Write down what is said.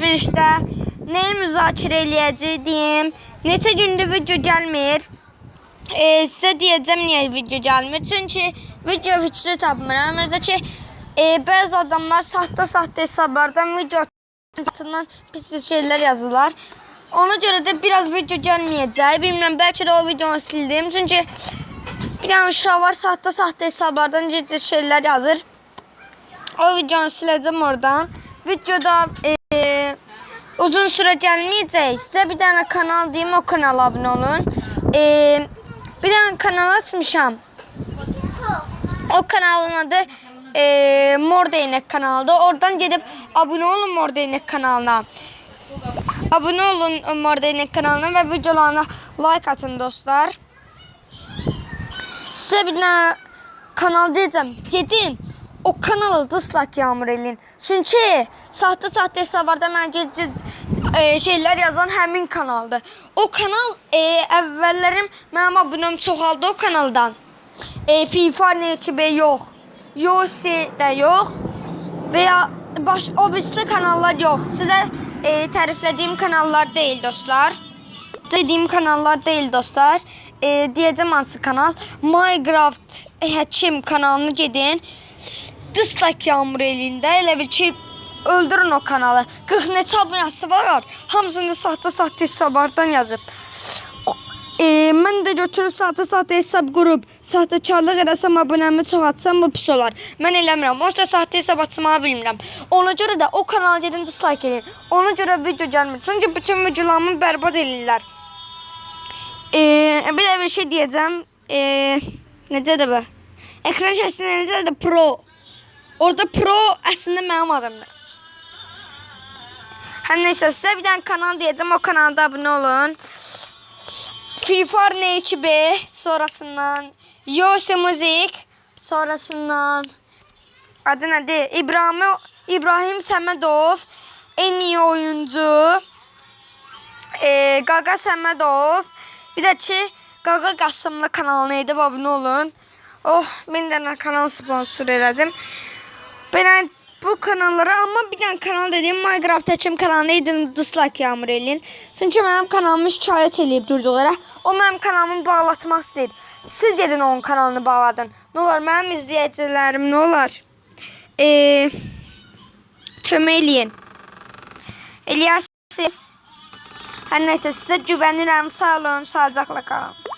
verilişdə nəyi müzakirə eləyəcəydim? Neçə gündür video gəlmir? E, sizə deyəcəm niyə video gəlmir? Çünki video fikri tapmıram. Özdə ki, e, bəzi adamlar saxta-saxta hesablardan video altından pis-pis şeylər yazırlar. Ona görə də biraz video gəlməyəcək. Bilmirəm, bəlkə də o videonu sildim. Çünki bir dənə uşaq var, saxta-saxta hesablardan ciddi şeylər yazır. O videonu siləcəm oradan. Videoda e, uzun süre gelmeyecek. Size bir tane kanal diyeyim o kanala abone olun. E, bir tane kanal açmışam. O kanalın adı e, Mor Değnek kanalıdır. Oradan gidip abone olun Mor Değnek kanalına. Abone olun Mor Değnek kanalına ve videolarına like atın dostlar. Size bir tane kanal diyeceğim. Gidin o kanalı dislike yağmur elin. Çünkü sahte sahte hesablarda bence e, şeyler yazan həmin kanaldır. O kanal e, əvvəllərim mənim abunəm çoxaldı o kanaldan. E, FIFA ekibi yox. Yossi də yox. Veya baş o birisi kanallar yox. Sizə e, təriflədiyim kanallar deyil dostlar. Dediğim kanallar değil dostlar. E, diyeceğim hansı kanal. Minecraft Həkim kanalını gedin. Dislike yağmur elində. Elə bil ki öldürün o kanalı. 40 neçə abunəsi var. Hamısını saxta-saxta hesablardan yazıb. O- E, mən də götürüb saxta-saxta hesab qurub, saxtakarlıq eləsəm, abunəmi çoxaltsam bu pis olar. Mən eləmirəm. Onsuz da saxta hesab açmağı bilmirəm. Ona görə də o kanala gedin dislike edin. Ona görə video gəlmir. Çünki bütün videolarımı bərbad edirlər. E, bir də bir şey deyəcəm. E, necə də bu? Ekran şəklində də pro. Orada pro əslində mənim adımdır. Hər neysə, sizə bir dənə kanal deyəcəm. O kanalda abunə olun. FIFA ekibi sonrasından Yose Müzik sonrasından adı nədir? İbrahim İbrahim Səmədov en iyi oyuncu e, Qaqa Səmədov bir də ki Qaqa Qasımlı kanalına edib abunə olun. Oh, mən də kanal sponsor elədim. Ben bu kanallara ama bir tane kanal dediğim Minecraft açım kanalına edin dislike yağmur elin. Çünkü benim kanalımı şikayet eləyib durduqlara. O benim kanalımı bağlatmaq istəyir. Siz gedin onun kanalını bağladın. Ne olur benim izleyicilerim ne olur? Ee, kömək eləyin. Eləyərsiniz. Hər nəysə sizə güvənirəm. Sağ olun, sağlıcaqla qalın.